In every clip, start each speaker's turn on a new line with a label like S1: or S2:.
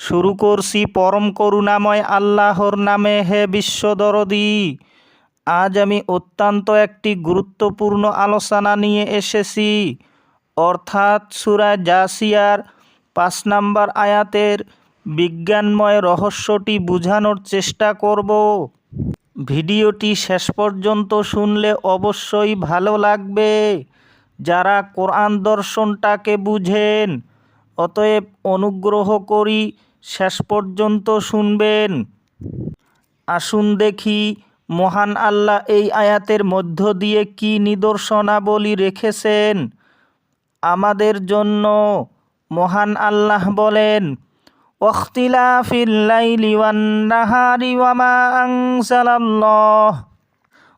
S1: শুরু করছি পরম করুণাময় আল্লাহর নামে, হে বিশ্বদরদি। আজ আমি অত্যন্ত একটি গুরুত্বপূর্ণ আলোচনা নিয়ে এসেছি। অর্থাৎ সুরা জাসিয়ার পাঁচ নাম্বার আয়াতের বিজ্ঞানময় রহস্যটি বোঝানোর চেষ্টা করব। ভিডিওটি শেষ পর্যন্ত শুনলে অবশ্যই ভালো লাগবে। যারা কোরআন দর্শনটাকে বুঝেন, অতএব অনুগ্রহ করি শেষ পর্যন্ত শুনবেন। আসুন দেখি, মহান আল্লাহ এই আয়াতের মধ্য দিয়ে কি নিদর্শনাবলী রেখেছেন। আমাদের জন্য মহান আল্লাহ বলেন ওয়াখতিলাফিল লাইলি ওয়ান নাহারি ওয়ামা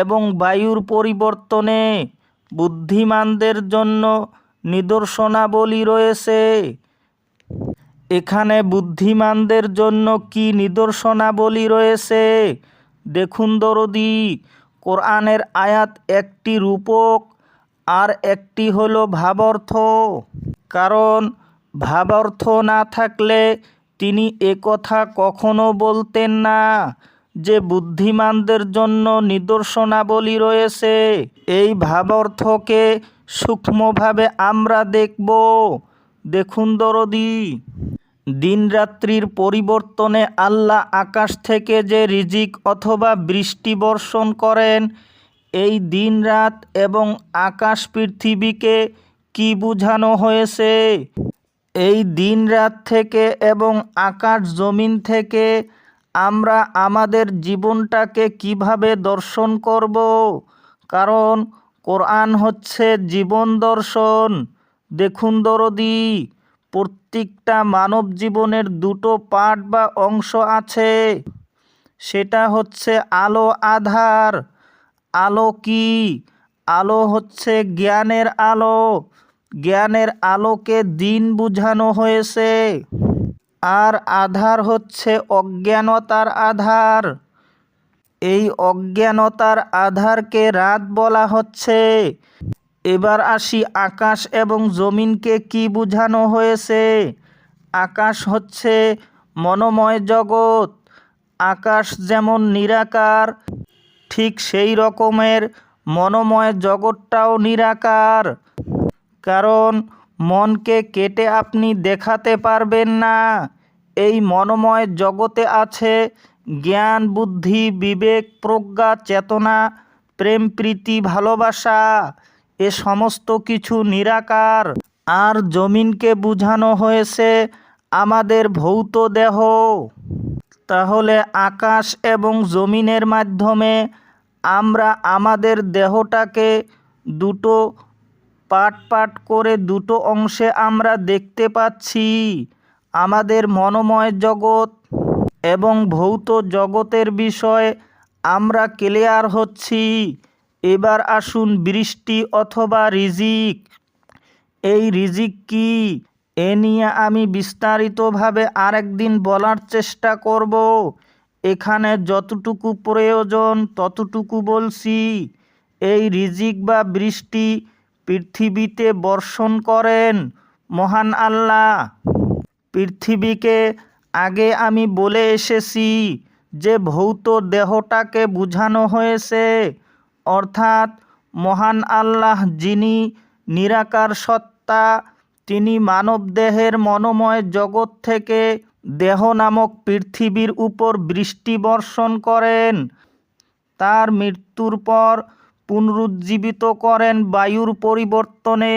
S1: এবং বায়ুর পরিবর্তনে বুদ্ধিমানদের জন্য নিদর্শনাবলী রয়েছে। এখানে বুদ্ধিমানদের জন্য কি নিদর্শনাবলী রয়েছে? দেখুন দরদি, কোরআনের আয়াত একটি রূপক আর একটি হলো ভাবার্থ। কারণ ভাবার্থ না থাকলে তিনি একথা কখনো বলতেন না। যে বুদ্ধিমানদের জন্য নিদর্শনাবলী রয়েছে, এই ভাবার্থকে সূক্ষ্মভাবে আমরা দেখব। দেখুন দরদি, দিনরাত্রির পরিবর্তনে আল্লাহ আকাশ থেকে যে রিজিক অথবা বৃষ্টি বর্ষণ করেন, এই দিন রাত এবং আকাশ পৃথিবীকে কি বুঝানো হয়েছে? এই দিন রাত থেকে এবং আকাশ জমিন থেকে আমরা আমাদের জীবনটাকে কীভাবে দর্শন করব? কারণ কোরআন হচ্ছে জীবন দর্শন। দেখুন দরদি, প্রত্যেকটা মানব জীবনের দুটো পার্ট বা অংশ আছে। সেটা হচ্ছে আলো আধার, আলো কি? আলো হচ্ছে জ্ঞানের আলো। জ্ঞানের আলোকে দিন বুঝানো হয়েছে। আর আধার হচ্ছে অজ্ঞানতার আধার। এই অজ্ঞানতার আধারকে রাত বলা হচ্ছে। এবার আসি আকাশ এবং জমিনকে কি বোঝানো হয়েছে? আকাশ হচ্ছে মনোময় জগৎ। আকাশ যেমন নিরাকার, ঠিক সেই রকমের মনোময় জগৎটাও নিরাকার। কারণ মনকে কেটে আপনি দেখাতে পারবেন না। এই মনোময় জগতে আছে জ্ঞান, বুদ্ধি, বিবেক, প্রজ্ঞা, চেতনা, প্রেম, প্রীতি, ভালোবাসা। এ সমস্ত কিছু নিরাকার। আর জমিনকে বোঝানো হয়েছে আমাদের ভৌত দেহ। তাহলে আকাশ এবং জমিনের মাধ্যমে আমরা আমাদের দেহটাকে দুটো পাট পাট করে দুটো অংশে আমরা দেখতে পাচ্ছি আমাদের মনোময় জগৎ এবং ভৌত জগতের বিষয়ে আমরা ক্লিয়ার হচ্ছি। এবার আসুন বৃষ্টি অথবা রিজিক। এই রিজিক কি? এ নিয়ে আমি বিস্তারিতভাবে আরেকদিন বলার চেষ্টা করব। এখানে যতটুকু প্রয়োজন ততটুকু বলছি। এই রিজিক বা বৃষ্টি পৃথিবীতে বর্ষণ করেন, মহান আল্লাহ। পৃথিবীকে আগে আমি বলে এসেছি যে ভৌত দেহটাকে বুঝানো হয়েছে। অর্থাৎ মহান আল্লাহ যিনি নিরাকার সত্তা, তিনি মানবদেহের মনোময় জগৎ থেকে দেহ নামক পৃথিবীর উপর বৃষ্টি বর্ষণ করেন। তার মৃত্যুর পর পুনরুজ্জীবিত করেন বায়ুর পরিবর্তনে।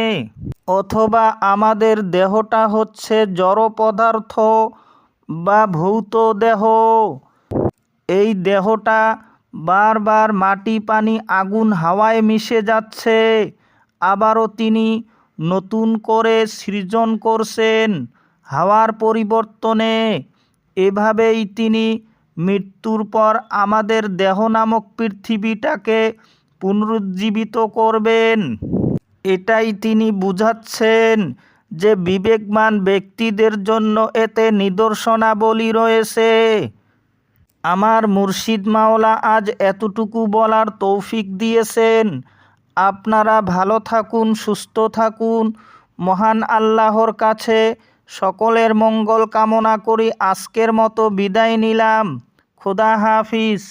S1: অথবা আমাদের দেহটা হচ্ছে জড় পদার্থ বা ভৌত দেহ। এই দেহটা বারবার মাটি, পানি, আগুন, হাওয়ায় মিশে যাচ্ছে। আবারও তিনি নতুন করে সৃজন করছেন হাওয়ার পরিবর্তনে। এভাবেই তিনি মৃত্যুর পর আমাদের দেহ নামক পৃথিবীটাকে পুনরুজ্জীবিত করবেন। এটাই তিনি বুঝাচ্ছেন যে বিবেকমান ব্যক্তিদের জন্য এতে নিদর্শনাবলী রয়েছে। আমার মুর্শিদ মাওলা আজ এতটুকু বলার তৌফিক দিয়েছেন। আপনারা ভালো থাকুন, সুস্থ থাকুন। মহান আল্লাহর কাছে সকলের মঙ্গল কামনা করি। আজকের মতো বিদায় নিলাম। খোদা হাফিজ।